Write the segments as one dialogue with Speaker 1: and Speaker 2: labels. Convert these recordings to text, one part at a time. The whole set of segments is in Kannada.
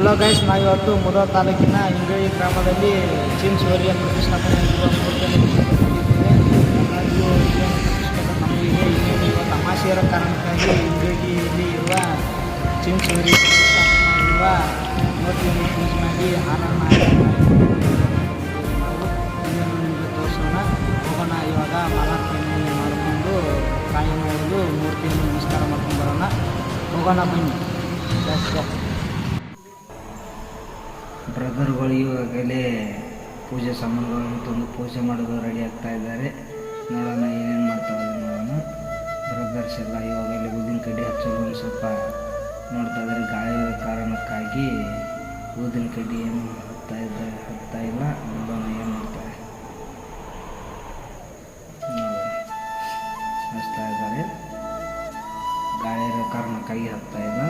Speaker 1: ಹಲೋ ಗೈಸ್ ನಾವು ಇವತ್ತು ಮುದೋ ತಾಲೂಕಿನ ಇಂಗಳಿ ಗ್ರಾಮದಲ್ಲಿ ಚೀನ್ ಸೂರ್ಯ ಪ್ರತಿಷ್ಠಾಪನೆ ಆಗಿರುವ ಮೂರ್ತಿಯನ್ನು ಪ್ರತಿಷ್ಠಾಪನೆ ನಮಗೆ ಇವತ್ತು ಅಮಾಸೆ ಇರೋ ಕಾರಣಕ್ಕಾಗಿ ಇಂಗಳಿಯಲ್ಲಿ ಇರುವ ಚೀನ್ ಸೂರ್ಯ ಪ್ರತಿಷ್ಠಾಪನೆ ಆಗಿರುವ ಮೂರ್ತಿಯನ್ನು ಪೂಜೆ ಮಾಡಿ ಹಾರನ್ನು ಹಾಕಿ ನಾವು ಇದನ್ನು ನಿಮಗೆ ತೋರಿಸೋಣ ಹೋಗೋಣ ಇವಾಗ ಮಾಲಾರ್ಪಣೆ ಮಾಡಿಕೊಂಡು ಕಾಯಿ ನೋಡೋದು ಮೂರ್ತಿಯನ್ನು ನಮಸ್ಕಾರ ಮಾಡ್ಕೊಂಡು ಬರೋಣ ಹೋಗೋಣ ಬನ್ನಿ ಜಾಸ್ತಿ ಬ್ರದರ್ಗಳು ಇವಾಗಲೇ ಪೂಜೆ ಸಾಮಾನುಗಳನ್ನು ತಂದು ಪೂಜೆ ಮಾಡೋದು ರೆಡಿ ಆಗ್ತಾ ಇದ್ದಾರೆ. ನೋಡೋಣ ಏನೇನು ಮಾಡ್ತಾರೆ ನೋಡೋಣ. ಬ್ರದರ್ಸ್ ಎಲ್ಲ ಇವಾಗಲೇ ಊದಿನ ಕಡ್ಡಿ ಹಚ್ಚಲು ಒಂದು ಸ್ವಲ್ಪ ನೋಡ್ತಾ ಇದ್ದಾರೆ. ಗಾಯದ ಕಾರಣಕ್ಕಾಗಿ ಊದಿನ ಕಡ್ಡಿ ಏನು ಹತ್ತಾ ಇದ್ದ, ಹತ್ತಾ ಇಲ್ಲ. ನೋಡೋಣ ಏನು ಮಾಡ್ತಾರೆ. ಹಚ್ತಾ ಇದ್ದಾರೆ. ಗಾಯದ ಕಾರಣಕ್ಕಾಗಿ ಹತ್ತಾ ಇಲ್ಲ.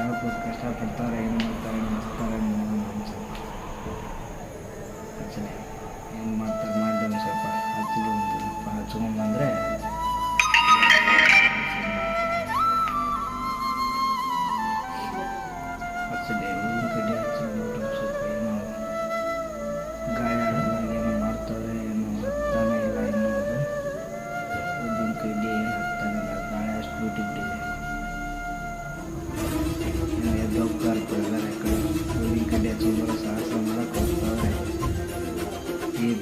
Speaker 1: ತಿಳ್ಕೋದು ಕಷ್ಟಪಡ್ತಾರೆ, ಏನು ಮಾಡ್ತಾರೆ ಮಾಡ್ತಾರೆ ನೋಡೋಣ ಅನ್ಸುತ್ತೆ. ಆ್ಯಕ್ಚುಲಿ ಏನು ಮಾಡ್ತಾರೆ ಮಾಡಿ ಸ್ವಲ್ಪ ಹಚ್ಚಿದ್ರು ಒಂದು ಸ್ವಲ್ಪ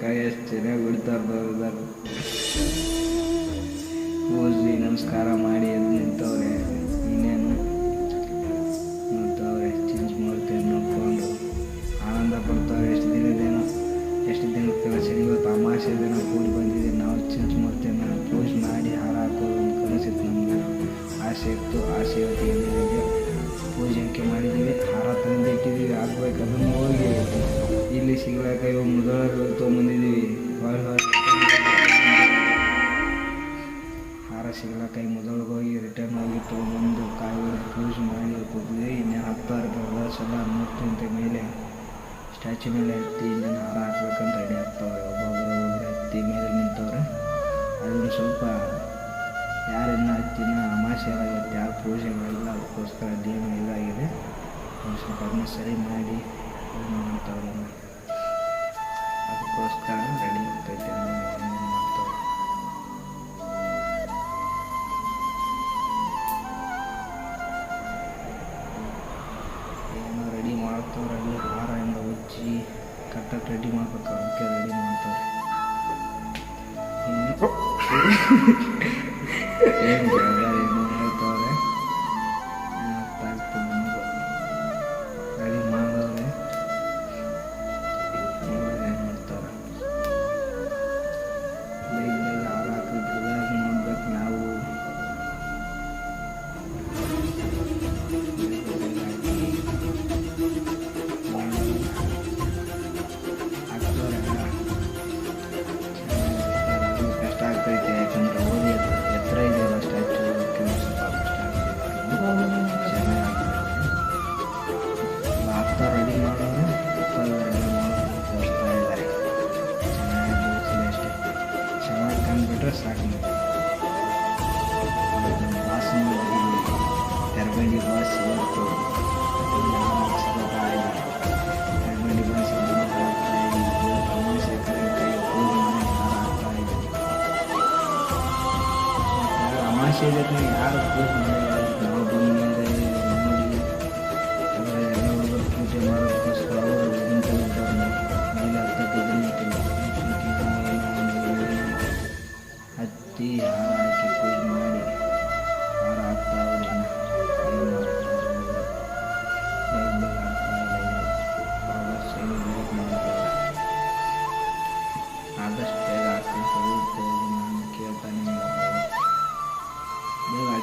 Speaker 1: ಕಾಯಿ ಅಷ್ಟು ಚೆನ್ನಾಗಿ ಬಿಡ್ತಾ ಬರೋದಾರು ಪೂಜೆ ನಮಸ್ಕಾರ ಮಾಡಿ ಎದ್ದು ನಿಂತವ್ರೆ. ಸಿಗ್ಲಾಕ ಕೈ ಮುದಳಗಳು ತೊಗೊಂಬಂದಿದ್ದೀವಿ. ಭಾಳ ಹಾರ ಸಿಗ್ಲಾಕ ಈ ಮೊದಲಿಗೆ ಹೋಗಿ ರಿಟರ್ನ್ ಹೋಗಿ ತೊಗೊಂಬಂದು ಕಾಯಿಗಳು ಪೂಜೆ ಮಾಡಿ ಕೂತಿದ್ವಿ ಇನ್ನೇನು ಹತ್ತಾರು ಸಲ ಎಲ್ಲ ಮೂರ್ತಿ ಮೇಲೆ ಸ್ಟ್ಯಾಚು ಮೇಲೆ ಹತ್ತಿ ಇನ್ನೇನು ಹಾರ ಹಾಕ್ಬೇಕಂತ ರೆಡಿ ಆಗ್ತಾವೆ ಒಬ್ಬೊಬ್ಬರು ಒಬ್ಬರು ಹತ್ತಿ ಮೇಲೆ ನಿಂತವ್ರೆ. ಅದನ್ನು ಸ್ವಲ್ಪ ಯಾರನ್ನ ಹತ್ತಿನ ಅಮಾಸೆ ಆಗತ್ತೆ ಯಾರು ಪೂಜೆ ಮಾಡಿಲ್ಲ ಅದಕ್ಕೋಸ್ಕರ ದೇವ ಇದಾಗಿದೆ ಸ್ವಲ್ಪ ಅದನ್ನ ಸರಿ ಮಾಡಿ ಮಾಡ್ತಾವ್ರೆ. ಇನ್ನು. ಅದಕ್ಕೋಸ್ಕರ ರೆಡಿ ಆಗ್ತೈತೆ ಮಾಡ್ತಾವ್ರೆ ಏನೋ ರೆಡಿ ಮಾಡ್ತವ್ರೆ ಅಲ್ಲಿ ಹಾರದಿಂದ ಉಜ್ಜಿ ಕಟ್ಟಕ್ಕೆ ರೆಡಿ ಮಾಡ್ಬೇಕು ಅದಕ್ಕೆ ರೆಡಿ ಮಾಡ್ತವ್ರೆ ಏನು સરસ રાખી ટર્બાઈની વાસ વર્તો ટર્બાઈની વાસ અમાશે જ નહીં યાર ખૂબ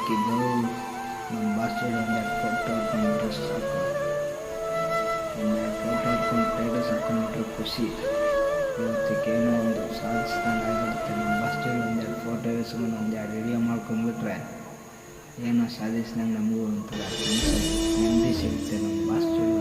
Speaker 1: ಹಾಕಿದ್ದೆವು ನಮ್ಮ ಒಂದೆರಡು ಫೋಟೋ ಹಾಕೊಂಡ್ಬಿಟ್ರೆ ಸಾಕು. ಒಂದೆರಡು ಫೋಟೋ ಹಾಕೊಂಡು ಹಾಕೊಂಡ್ಬಿಟ್ರೆ ಖುಷಿ. ಇವತ್ತಿಗೇನೋ ಒಂದು ಸಾಧಿಸ್ದಂಗೆ ಆಗಿರುತ್ತೆ. ನಮ್ಮ ಬಾಸ್ಟರ್ ಒಂದೆರಡು ಫೋಟೋ ಇಸ್ಕೊಂಡು ಒಂದೆರಡು ವಿಡಿಯೋ ಮಾಡ್ಕೊಂಡ್ಬಿಟ್ರೆ ಏನೋ ಸಾಧಿಸ್ದಂಗೆ ನಮಗೂ ಒಂಥರ ನೆಮ್ಮದಿ ಸಿಗುತ್ತೆ. ನಮ್ಮ ಒಂದೆರಡು